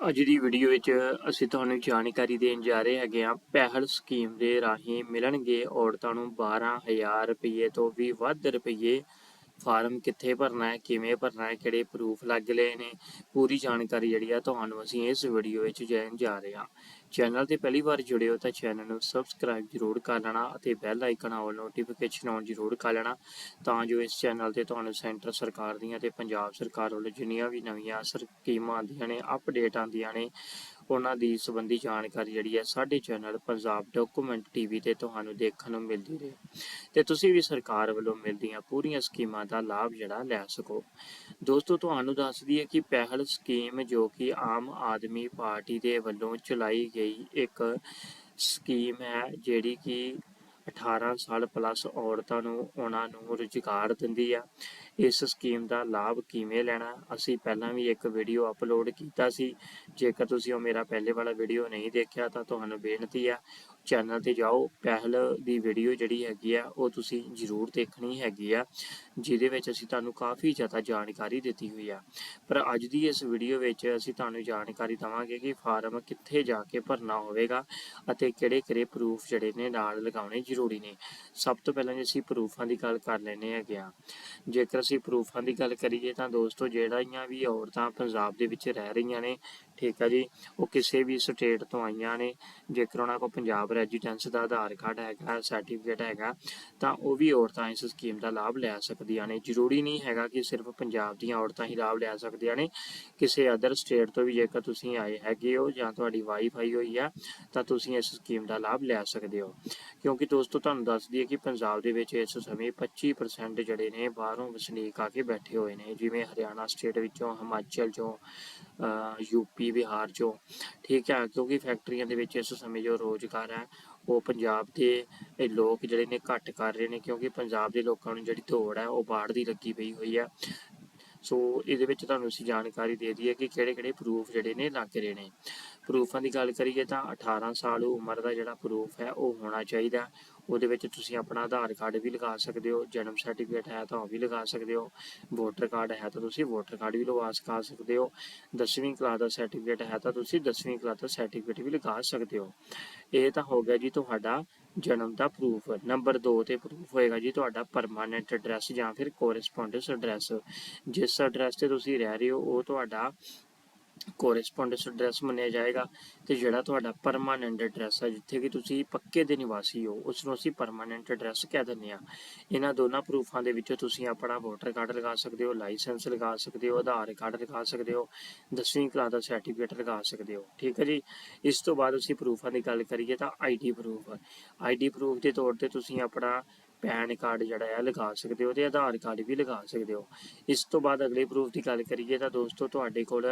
ਅੱਜ ਦੀ ਵੀਡੀਓ ਵਿੱਚ ਅਸੀਂ ਤੁਹਾਨੂੰ ਜਾਣਕਾਰੀ ਦੇਣ ਜਾ ਰਹੇ ਹੈਗੇ ਆ ਪਹਿਲ ਸਕੀਮ ਦੇ ਰਾਹੀਂ ਮਿਲਣਗੇ ਔਰਤਾਂ ਨੂੰ 12000 ਰੁਪਏ ਤੋਂ ਵੀ ਵੱਧ ਰੁਪਏ ਫਾਰਮ ਕਿੱਥੇ ਭਰਨਾ ਹੈ, ਕਿਵੇਂ ਭਰਨਾ ਹੈ, ਕਿਹੜੇ ਪ੍ਰੂਫ ਲੱਗ ਲਏ ਨੇ, ਪੂਰੀ ਜਾਣਕਾਰੀ ਜਿਹੜੀ ਆ ਤੁਹਾਨੂੰ ਅਸੀਂ ਇਸ ਵੀਡੀਓ ਵਿੱਚ ਦੇਣ ਜਾ ਰਹੇ ਹਾਂ। ਚੈਨਲ ਤੇ ਪਹਿਲੀ ਵਾਰ ਜੁੜੇ ਹੋ ਤਾਂ ਚੈਨਲ ਨੂੰ ਸਬਸਕ੍ਰਾਈਬ ਜ਼ਰੂਰ ਕਰ ਲੈਣਾ ਅਤੇ bell icon all notification on ਜ਼ਰੂਰ ਕਰ ਲੈਣਾ ਤਾਂ ਜੋ ਇਸ ਚੈਨਲ ਤੇ ਤੁਹਾਨੂੰ ਸੈਂਟਰ ਸਰਕਾਰ ਦੀਆਂ ਤੇ ਪੰਜਾਬ ਸਰਕਾਰ ਵੱਲੋਂ ਜਿੰਨੀਆਂ ਵੀ ਨਵੀਆਂ ਸਕੀਮਾਂ ਆਉਂਦੀਆਂ ਨੇ ਅਪਡੇਟ ਆਉਂਦੀਆਂ ਨੇ ਉਹਨਾਂ ਦੀ ਸੰਬੰਧੀ ਜਾਣਕਾਰੀ ਜਿਹੜੀ ਹੈ ਸਾਡੇ ਚੈਨਲ ਪੰਜਾਬ ਡਾਕੂਮੈਂਟ ਟੀਵੀ ਤੇ ਤੁਹਾਨੂੰ ਦੇਖਣ ਨੂੰ ਮਿਲਦੀ ਰਹੇ। ਤੇ ਤੁਸੀਂ ਵੀ ਸਰਕਾਰ ਵੱਲੋਂ ਮਿਲਦੀਆਂ ਪੂਰੀਆਂ ਸਕੀਮਾਂ ਦਾ ਲਾਭ ਜਿਹੜਾ ਲੈ ਸਕੋ। ਦੋਸਤੋ, ਤੁਹਾਨੂੰ ਦੱਸ ਦਈਏ ਕਿ ਪਹਿਲ ਸਕੀਮ ਜੋ ਕਿ ਆਮ ਆਦਮੀ ਪਾਰਟੀ ਦੇ ਵੱਲੋਂ ਚਲਾਈ ਗਈ ਇੱਕ ਸਕੀਮ ਹੈ ਜਿਹੜੀ ਕਿ 18 ਸਾਲ ਪਲੱਸ ਔਰਤਾਂ ਨੂੰ, ਉਹਨਾਂ ਨੂੰ ਰੁਜ਼ਗਾਰ ਦਿੰਦੀ ਆ। ਇਸ ਸਕੀਮ ਦਾ ਲਾਭ ਕਿਵੇਂ ਲੈਣਾ? ਅਸੀਂ ਪਹਿਲਾਂ ਵੀ ਇੱਕ ਵੀਡੀਓ ਅਪਲੋਡ ਕੀਤਾ ਸੀ। ਜੇਕਰ ਤੁਸੀਂ ਉਹ ਮੇਰਾ ਪਹਿਲੇ ਵਾਲਾ ਵੀਡੀਓ ਨਹੀਂ ਦੇਖਿਆ, ਤਾਂ ਤੁਹਾਨੂੰ ਬੇਨਤੀ ਆ ਚੈਨਲ ਤੇ ਜਾਓ, ਪਹਿਲ ਦੀ ਵੀਡੀਓ ਜਿਹੜੀ ਹੈਗੀ ਆ, ਉਹ ਤੁਸੀਂ ਜ਼ਰੂਰ ਦੇਖਣੀ ਹੈਗੀ ਆ, ਜਿਹਦੇ ਵਿੱਚ ਅਸੀਂ ਤੁਹਾਨੂੰ ਕਾਫੀ ਜ਼ਿਆਦਾ ਜਾਣਕਾਰੀ ਦਿੱਤੀ ਹੋਈ ਆ। ਪਰ ਅੱਜ ਦੀ ਇਸ ਵੀਡੀਓ ਵਿੱਚ ਅਸੀਂ ਤੁਹਾਨੂੰ ਜਾਣਕਾਰੀ ਦਵਾਂਗੇ ਕਿ ਫਾਰਮ ਕਿੱਥੇ ਜਾ ਕੇ ਭਰਨਾ ਹੋਵੇਗਾ ਅਤੇ ਕਿਹੜੇ-ਕਿਹੜੇ ਪ੍ਰੂਫ ਜਿਹੜੇ ਨੇ ਨਾਲ ਲਗਾਉਣੇ ਜ਼ਰੂਰੀ ਨੇ। ਸਭ ਤੋਂ ਪਹਿਲਾਂ ਜੇ ਅਸੀਂ ਪ੍ਰੂਫਾਂ ਦੀ ਗੱਲ ਕਰ ਲੈਨੇ ਹੈਗੇ ਆ। ਜੇਕਰ ਅਸੀਂ ਪ੍ਰੂਫਾਂ ਦੀ ਗੱਲ ਕਰੀਏ ਤਾਂ ਦੋਸਤੋ, ਜਿਹੜੀਆਂ ਵੀ ਔਰਤਾਂ ਪੰਜਾਬ ਦੇ ਵਿੱਚ ਰਹਿ ਰਹੀਆਂ ਨੇ ਠੀਕ ਹੈ ਜੀ। ਉਹ ਕਿਸੇ ਵੀ ਸਟੇਟ ਤੋਂ ਆਈਆਂ ਨੇ। ਜੇਕਰ ਉਹਨਾਂ ਕੋਲ ਪੰਜਾਬ ਰੈਜ਼ੀਡੈਂਸ ਦਾ ਆਧਾਰ ਕਾਰਡ ਹੈਗਾ ਸਰਟੀਫਿਕੇਟ ਹੈਗਾ, ਤਾਂ ਉਹ ਵੀ ਔਰਤਾਂ ਇਸ ਸਕੀਮ ਦਾ ਲਾਭ ਲੈ ਸਕਦੀਆਂ ਨੇ। ਜ਼ਰੂਰੀ ਨਹੀਂ ਹੈਗਾ ਕਿ ਸਿਰਫ ਪੰਜਾਬ ਦੀਆਂ ਔਰਤਾਂ ਹੀ ਲਾਭ ਲੈ ਸਕਦੀਆਂ ਨੇ। ਕਿਸੇ ਅਦਰ ਸਟੇਟ ਤੋਂ ਵੀ ਜੇਕਰ ਤੁਸੀਂ ਆਏ ਹੈਗੇ ਹੋ ਜਾਂ ਤੁਹਾਡੀ ਵਾਈਫ ਆਈ ਹੋਈ ਆ ਤਾਂ ਤੁਸੀਂ ਇਸ ਸਕੀਮ ਦਾ ਲਾਭ ਲੈ ਸਕਦੇ ਹੋ। ਕਿਉਂਕਿ ਦੋਸਤੋ, ਤੁਹਾਨੂੰ ਦੱਸ ਦਈਏ ਕਿ ਪੰਜਾਬ ਦੇ ਵਿੱਚ ਇਸ ਸਮੇਂ 25% ਜਿਹੜੇ ਨੇ ਬਾਹਰੋਂ ਵਸਨੀਕ ਆ ਕੇ ਬੈਠੇ ਹੋਏ ਨੇ। ਜਿਵੇਂ ਹਰਿਆਣਾ ਸਟੇਟ ਵਿੱਚੋਂ, ਹਿਮਾਚਲ ਚੋਂ ਯੂਪੀ ਬਿਹਾਰ ਚੋਂ। ਠੀਕ ਹੈ, ਕਿਉਂਕਿ ਫੈਕਟਰੀਆਂ ਦੇ ਵਿੱਚ ਇਸ ਸਮੇਂ ਜੋ ਰੋਜ਼ਗਾਰ ਹੈ, ਉਹ ਪੰਜਾਬ ਦੇ ਲੋਕ ਜਿਹੜੇ ਨੇ ਘੱਟ ਕਰ ਰਹੇ ਨੇ, ਕਿਉਂਕਿ ਪੰਜਾਬ ਦੇ ਲੋਕਾਂ ਨੂੰ ਜਿਹੜੀ ਦੌੜ ਹੈ, ਉਹ ਬਾਹਰ ਦੀ ਲੱਗੀ ਪਈ ਹੋਈ ਹੈ। ਸੋ ਇਹਦੇ ਵਿੱਚ ਤੁਹਾਨੂੰ ਅਸੀਂ ਜਾਣਕਾਰੀ ਦੇ ਦਈਏ ਕਿ ਕਿਹੜੇ-ਕਿਹੜੇ ਪ੍ਰੂਫ ਜਿਹੜੇ ਨੇ ਲੱਗ ਰਹੇ ਨੇ। ਪ੍ਰੂਫਾਂ ਦੀ ਗੱਲ ਕਰੀਏ ਤਾਂ 18 ਸਾਲ ਉਮਰ ਦਾ ਜਿਹੜਾ ਪ੍ਰੂਫ ਹੈ, ਉਹ ਹੋਣਾ ਚਾਹੀਦਾ। ਉਹਦੇ ਵਿੱਚ ਤੁਸੀਂ ਆਪਣਾ ਆਧਾਰ ਕਾਰਡ ਵੀ ਲਗਾ ਸਕਦੇ ਹੋ, ਜਨਮ ਸਰਟੀਫਿਕੇਟ ਹੈ ਤਾਂ ਉਹ ਵੀ ਲਗਾ ਸਕਦੇ ਹੋ। ਵੋਟਰ ਕਾਰਡ ਹੈ ਤਾਂ ਤੁਸੀਂ ਵੋਟਰ ਕਾਰਡ ਵੀ ਲਗਾ ਸਕਾ ਸਕਦੇ ਹੋ। 10ਵੀਂ ਕਲਾਸ ਦਾ ਸਰਟੀਫਿਕੇਟ ਹੈ ਤਾਂ ਤੁਸੀਂ 10ਵੀਂ ਕਲਾਸ ਦਾ ਸਰਟੀਫਿਕੇਟ ਵੀ ਲਗਾ ਸਕਦੇ ਹੋ। ਇਹ ਤਾਂ ਹੋ ਗਿਆ ਜੀ ਤੁਹਾਡਾ ਜਨਮ ਦਾ ਪ੍ਰੂਫ ਨੰਬਰ 2 ਤੇ ਪ੍ਰੂਫ ਹੋਏਗਾ ਜੀ ਤੁਹਾਡਾ ਪਰਮਾਨੈਂਟ ਐਡਰੈਸ ਜਾਂ ਫਿਰ ਕੋਰਸਪੋਂਡੈਂਸ ਐਡਰੈਸ ਜਿਸ ਐਡਰੈਸ ਤੇ ਤੁਸੀਂ ਰਹਿ ਰਹੇ ਹੋ, ਉਹ ਤੁਹਾਡਾ ਕੋਰਸਪੋਂਡੈਂਸ ਐਡਰੈਸ ਮੰਨਿਆ ਜਾਏਗਾ ਤੇ ਜਿਹੜਾ ਤੁਹਾਡਾ ਪਰਮਾਨੈਂਟ ਐਡਰੈਸ ਹੈ ਜਿੱਥੇ ਕਿ ਤੁਸੀਂ ਪੱਕੇ ਦੇ ਨਿਵਾਸੀ ਹੋ ਉਸ ਨੂੰ ਅਸੀਂ ਪਰਮਾਨੈਂਟ ਐਡਰੈਸ ਕਹਿ ਦਿੰਦੇ ਆ ਇਹਨਾਂ ਦੋਨਾਂ ਪ੍ਰੂਫਾਂ ਦੇ ਵਿੱਚੋਂ ਤੁਸੀਂ ਆਪਣਾ ਵੋਟਰ ਕਾਰਡ ਲਗਾ ਸਕਦੇ ਹੋ ਲਾਇਸੈਂਸ ਲਗਾ ਸਕਦੇ ਹੋ, ਆਧਾਰ ਕਾਰਡ ਲਗਾ ਸਕਦੇ ਹੋ 10ਵੀਂ ਕਲਾਸ ਦਾ ਸਰਟੀਫਿਕੇਟ ਲਗਾ ਸਕਦੇ ਹੋ, ਠੀਕ ਹੈ ਜੀ? ਇਸ ਤੋਂ ਬਾਅਦ ਅਸੀਂ ਪ੍ਰੂਫਾਂ ਦੀ ਗੱਲ ਕਰੀਏ ਤਾਂ ਆਈਡੀ ਪ੍ਰੂਫ ਆਈਡੀ ਪ੍ਰੂਫ ਦੇ ਤੌਰ ਤੇ ਤੁਸੀਂ ਆਪਣਾ ਪੈਨ ਕਾਰਡ ਜਿਹੜਾ ਹੈ ਲਗਾ ਸਕਦੇ ਹੋ ਤੇ ਆਧਾਰ ਕਾਰਡ ਵੀ ਲਗਾ ਸਕਦੇ ਹੋ। ਇਸ ਤੋਂ ਬਾਅਦ ਅਗਲੇ ਪ੍ਰੂਫ ਦੀ ਗੱਲ ਕਰੀਏ ਤਾਂ ਦੋਸਤੋ ਤੁਹਾਡੇ ਕੋਲ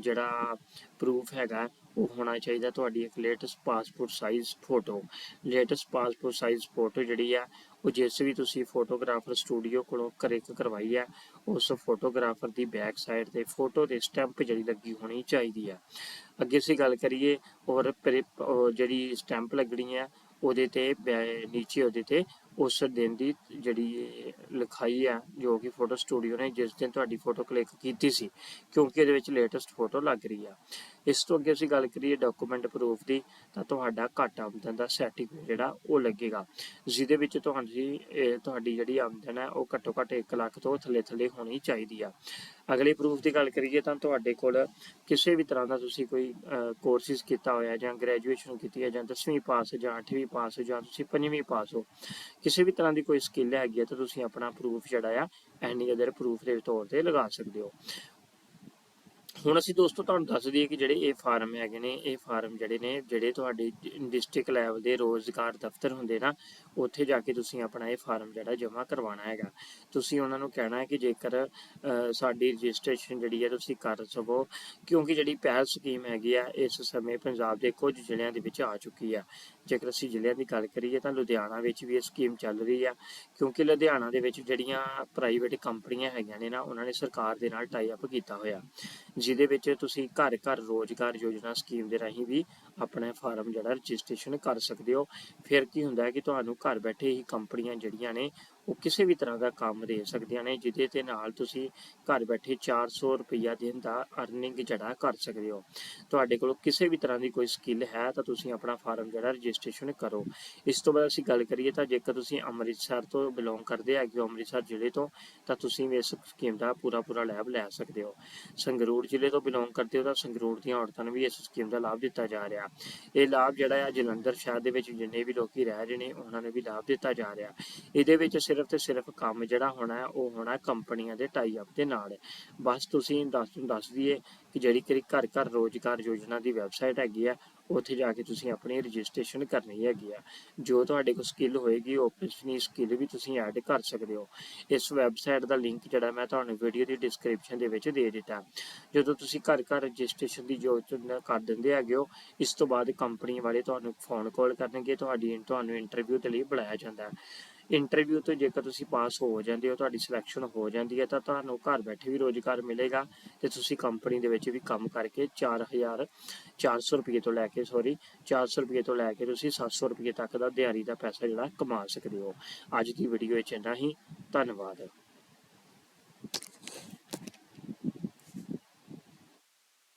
ਜਿਹੜਾ ਪ੍ਰੂਫ ਹੈਗਾ ਉਹ ਹੋਣਾ ਚਾਹੀਦਾ ਤੁਹਾਡੀ ਇੱਕ latest passport size photo latest passport size photo ਜਿਹੜੀ ਆ, ਉਹ ਜਿਸ ਵੀ ਤੁਸੀਂ ਫੋਟੋਗ੍ਰਾਫਰ ਸਟੂਡੀਓ ਕੋਲੋਂ ਕਰਿਕ ਕਰਵਾਈ ਹੈ ਉਸ ਫੋਟੋਗ੍ਰਾਫਰ ਦੀ ਬੈਕ ਸਾਈਡ ਤੇ ਫੋਟੋ ਦੇ ਸਟੈਂਪ ਜਿਹੜੀ ਲੱਗੀ ਹੋਣੀ ਚਾਹੀਦੀ ਆ। ਅੱਗੇ ਅਸੀਂ ਗੱਲ ਕਰੀਏ ਔਰ ਜਿਹੜੀ ਸਟੈਂਪ ਲੱਗਣੀ ਹੈ ਉਹਦੇ ਤੇ ਬੈ- ਨੀਚੇ ਉਹਦੇ ਤੇ ਉਸ ਦਿਨ ਦੀ ਜਿਹੜੀ ਲਿਖਾਈ ਆ, ਜੋ ਕਿ ਫੋਟੋ ਸਟੂਡੀਓ ਨੇ, ਜਿਸ ਦਿਨ ਤੁਹਾਡੀ ਫੋਟੋ ਕਲਿੱਕ ਕੀਤੀ ਸੀ, ਕਿਉਂਕਿ ਇਹਦੇ ਵਿੱਚ ਲੇਟੈਸਟ ਫੋਟੋ ਲੱਗ ਰਹੀ ਆ। ਇਸ ਤੋਂ ਅੱਗੇ ਅਸੀਂ ਗੱਲ ਕਰੀਏ ਡਾਕੂਮੈਂਟ ਪ੍ਰੂਫ ਦੀ, ਤਾਂ ਤੁਹਾਡਾ ਘੱਟ ਆਮਦਨ ਦਾ ਸਰਟੀਫਿਕੇਟ ਜਿਹੜਾ ਉਹ ਲੱਗੇਗਾ। ਜਿਹਦੇ ਵਿੱਚ ਤੁਹਾਡੀ ਤੁਹਾਡੀ ਜਿਹੜੀ ਆਮਦਨ ਹੈ ਉਹ ਘੱਟੋ ਘੱਟ 1 ਲੱਖ ਤੋਂ ਥੱਲੇ ਥੱਲੇ ਹੋਣੀ ਚਾਹੀਦੀ ਆ। ਅਗਲੇ ਪ੍ਰੂਫ ਦੀ ਗੱਲ ਕਰੀਏ ਤਾਂ ਤੁਹਾਡੇ ਕੋਲ ਕਿਸੇ ਵੀ ਤਰ੍ਹਾਂ ਦਾ ਤੁਸੀਂ ਕੋਈ ਕੋਰਸਿਸ ਕੀਤਾ ਹੋਇਆ ਜਾਂ ਗ੍ਰੈਜੂਏਸ਼ਨ ਕੀਤੀ ਹੈ ਜਾਂ 10ਵੀਂ ਪਾਸ ਜਾਂ 8ਵੀਂ ਪਾਸ ਜਾਂ ਤੁਸੀਂ 5ਵੀਂ ਪਾਸ ਹੋ, ਕਿਸੇ ਵੀ ਤਰ੍ਹਾਂ ਦੀ ਕੋਈ ਸਕਿੱਲ ਹੈਗੀ ਹੈ ਤਾਂ ਤੁਸੀਂ ਆਪਣਾ ਪ੍ਰੂਫ ਜਿਹੜਾ ਆ ਐਨੀ ਅਦਰ ਪ੍ਰੂਫ ਦੇ ਤੌਰ ਤੇ ਲਗਾ ਸਕਦੇ ਹੋ। ਹੁਣ ਅਸੀਂ ਦੋਸਤੋ ਤੁਹਾਨੂੰ ਦੱਸ ਦਈਏ ਕਿ ਜਿਹੜੇ ਇਹ ਫਾਰਮ ਹੈਗੇ ਨੇ, ਇਹ ਫਾਰਮ ਜਿਹੜੇ ਨੇ, ਜਿਹੜੇ ਤੁਹਾਡੇ ਡਿਸਟ੍ਰਿਕਟ ਲੈਵਲ ਦੇ ਰੋਜ਼ਗਾਰ ਦਫ਼ਤਰ ਹੁੰਦੇ ਨਾ, ਉੱਥੇ ਜਾ ਕੇ ਤੁਸੀਂ ਆਪਣਾ ਇਹ ਫਾਰਮ ਜਿਹੜਾ ਜਮ੍ਹਾਂ ਕਰਵਾਉਣਾ ਹੈਗਾ। ਤੁਸੀਂ ਉਹਨਾਂ ਨੂੰ ਕਹਿਣਾ ਹੈ ਕਿ ਜੇਕਰ ਸਾਡੀ ਰਜਿਸਟ੍ਰੇਸ਼ਨ ਜਿਹੜੀ ਹੈ ਤੁਸੀਂ ਕਰ ਸਕੋ, ਕਿਉਂਕਿ ਜਿਹੜੀ ਪਹਿਲ ਸਕੀਮ ਹੈਗੀ ਆ, ਇਸ ਸਮੇਂ ਪੰਜਾਬ ਦੇ ਕੁਝ ਜ਼ਿਲ੍ਹਿਆਂ ਦੇ ਵਿੱਚ ਆ ਚੁੱਕੀ ਆ। ਜੇਕਰ ਅਸੀਂ ਜ਼ਿਲ੍ਹਿਆਂ ਦੀ ਗੱਲ ਕਰੀਏ ਤਾਂ ਲੁਧਿਆਣਾ ਵਿੱਚ ਵੀ ਇਹ ਸਕੀਮ ਚੱਲ ਰਹੀ ਆ, ਕਿਉਂਕਿ ਲੁਧਿਆਣਾ ਦੇ ਵਿੱਚ ਜਿਹੜੀਆਂ ਪ੍ਰਾਈਵੇਟ ਕੰਪਨੀਆਂ ਹੈਗੀਆਂ ਨੇ ਨਾ, ਉਹਨਾਂ ਨੇ ਸਰਕਾਰ ਦੇ ਨਾਲ ਟਾਈ ਅਪ ਕੀਤਾ ਹੋਇਆ। ਜਿਹਦੇ ਵਿੱਚ ਤੁਸੀਂ ਘਰ ਘਰ ਰੋਜ਼ਗਾਰ ਯੋਜਨਾ ਸਕੀਮ ਦੇ ਰਾਹੀਂ ਵੀ ਆਪਣਾ ਫਾਰਮ ਜਿਹੜਾ ਰਜਿਸਟ੍ਰੇਸ਼ਨ ਕਰ ਸਕਦੇ ਹੋ। ਫਿਰ ਕੀ ਹੁੰਦਾ ਹੈ ਕਿ ਤੁਹਾਨੂੰ ਘਰ ਬੈਠੇ ਹੀ ਕੰਪਨੀਆਂ ਜਿਹੜੀਆਂ ਨੇ, ਉਹ ਕਿਸੇ ਵੀ ਤਰ੍ਹਾਂ ਦਾ ਕੰਮ ਦੇ ਸਕਦੀਆਂ ਨੇ, ਜਿਹਦੇ ਤੇ ਨਾਲ ਤੁਸੀਂ ਘਰ ਬੈਠੇ 400 ਰੁਪਈਆ ਦਿਨ ਦਾ ਅਰਨਿੰਗ ਜਿਹੜਾ ਕਰ ਸਕਦੇ ਹੋ। ਤੁਹਾਡੇ ਕੋਲ ਕਿਸੇ ਵੀ ਤਰ੍ਹਾਂ ਦੀ ਕੋਈ ਸਕਿੱਲ ਹੈ ਤਾਂ ਤੁਸੀਂ ਆਪਣਾ ਫਾਰਮ ਜਿਹੜਾ ਰਜਿਸਟ੍ਰੇਸ਼ਨ ਕਰੋ। ਇਸ ਤੋਂ ਬਾਅਦ ਅਸੀਂ ਗੱਲ ਕਰੀਏ ਤਾਂ ਜੇਕਰ ਤੁਸੀਂ ਅੰਮ੍ਰਿਤਸਰ ਤੋਂ ਬਿਲੋਂਗ ਕਰਦੇ ਹੈਗੇ ਹੋ, ਅੰਮ੍ਰਿਤਸਰ ਜ਼ਿਲ੍ਹੇ ਤੋਂ, ਤਾਂ ਤੁਸੀਂ ਵੀ ਇਸ ਸਕੀਮ ਦਾ ਪੂਰਾ ਪੂਰਾ ਲਾਭ ਲੈ ਸਕਦੇ ਹੋ। ਸੰਗਰੂਰ ਜ਼ਿਲ੍ਹੇ ਤੋਂ ਬਿਲੋਂਗ ਕਰਦੇ ਹੋ ਤਾਂ ਸੰਗਰੂਰ ਦੀਆਂ ਔਰਤਾਂ ਨੂੰ ਵੀ ਇਸ ਸਕੀਮ ਦਾ ਲਾਭ ਦਿੱਤਾ ਜਾ ਰਿਹਾ। ਇਹ ਲਾਭ ਜਿਹੜਾ ਆ ਜਲੰਧਰ ਸ਼ਹਿਰ ਦੇ ਵਿੱਚ ਜਿੰਨੇ ਵੀ ਲੋਕੀ ਰਹਿ ਰਹੇ ਨੇ, ਉਹਨਾਂ ਨੂੰ ਵੀ ਲਾਭ ਦਿੱਤਾ ਜਾ ਰਿਹਾ। ਇਹਦੇ ਵਿੱਚ ਸਿਰਫ ਤੇ ਸਿਰਫ ਕੰਮ ਜਿਹੜਾ ਹੋਣਾ ਹੈ, ਉਹ ਹੋਣਾ ਕੰਪਨੀਆਂ ਦੇ ਟਾਈ ਅਪ ਦੇ ਨਾਲ। ਬਸ ਤੁਸੀਂ ਦੱਸ ਦੱਸ ਦਈਏ ਕਿ ਜਿਹੜੀ ਕਿ ਘਰ ਘਰ ਰੋਜ਼ਗਾਰ ਯੋਜਨਾ ਦੀ ਵੈਬਸਾਈਟ ਹੈਗੀ ਆ ਉੱਥੇ ਜਾ ਕੇ ਤੁਸੀਂ ਆਪਣੀ ਰਜਿਸਟ੍ਰੇਸ਼ਨ ਕਰਨੀ ਹੈਗੀ ਆ। ਜੋ ਤੁਹਾਡੇ ਕੋਲ ਸਕਿੱਲ ਹੋਏਗੀ, ਉਹ ਆਪਣੀ ਸਕਿੱਲ ਵੀ ਤੁਸੀਂ ਐਡ ਕਰ ਸਕਦੇ ਹੋ। ਇਸ ਵੈਬਸਾਈਟ ਦਾ ਲਿੰਕ ਜਿਹੜਾ ਮੈਂ ਤੁਹਾਨੂੰ ਵੀਡੀਓ ਦੀ ਡਿਸਕ੍ਰਿਪਸ਼ਨ ਦੇ ਵਿੱਚ ਦੇ ਦਿੱਤਾ। ਜਦੋਂ ਤੁਸੀਂ ਘਰ ਘਰ ਰਜਿਸਟ੍ਰੇਸ਼ਨ ਦੀ ਯੋਜਨਾ ਕਰ ਦਿੰਦੇ ਹੈਗੇ ਹੋ, ਇਸ ਤੋਂ ਬਾਅਦ ਕੰਪਨੀ ਵਾਲੇ ਤੁਹਾਨੂੰ ਫੋਨ ਕਾਲ ਕਰਨਗੇ, ਤੁਹਾਡੀ, ਤੁਹਾਨੂੰ ਇੰਟਰਵਿਊ ਦੇ ਲਈ ਬੁਲਾਇਆ ਜਾਂਦਾ। ਹੈ ਇੰਟਰਵਿਊ ਤੋਂ ਜੇਕਰ ਤੁਸੀਂ ਪਾਸ ਹੋ ਜਾਂਦੇ ਹੋ, ਤੁਹਾਡੀ ਸਿਲੈਕਸ਼ਨ ਹੋ ਜਾਂਦੀ ਹੈ, ਤਾਂ ਤੁਹਾਨੂੰ ਘਰ ਬੈਠੇ ਵੀ ਰੋਜ਼ਗਾਰ ਮਿਲੇਗਾ ਤੇ ਤੁਸੀਂ ਕੰਪਨੀ ਦੇ ਵਿੱਚ ਵੀ ਕੰਮ ਕਰਕੇ 4000 400 ਰੁਪਏ ਤੋਂ ਲੈ ਕੇ ਸੌਰੀ 400 ਰੁਪਏ ਤੋਂ ਲੈ ਕੇ ਤੁਸੀਂ 700 ਰੁਪਏ ਤੱਕ ਦਾ ਦਿਹਾੜੀ ਦਾ ਪੈਸਾ ਜਿਹੜਾ ਕਮਾ ਸਕਦੇ ਹੋ। ਅੱਜ ਦੀ ਵੀਡੀਓ ਵਿੱਚ ਇੰਨਾ ਹੀ, ਧੰਨਵਾਦ।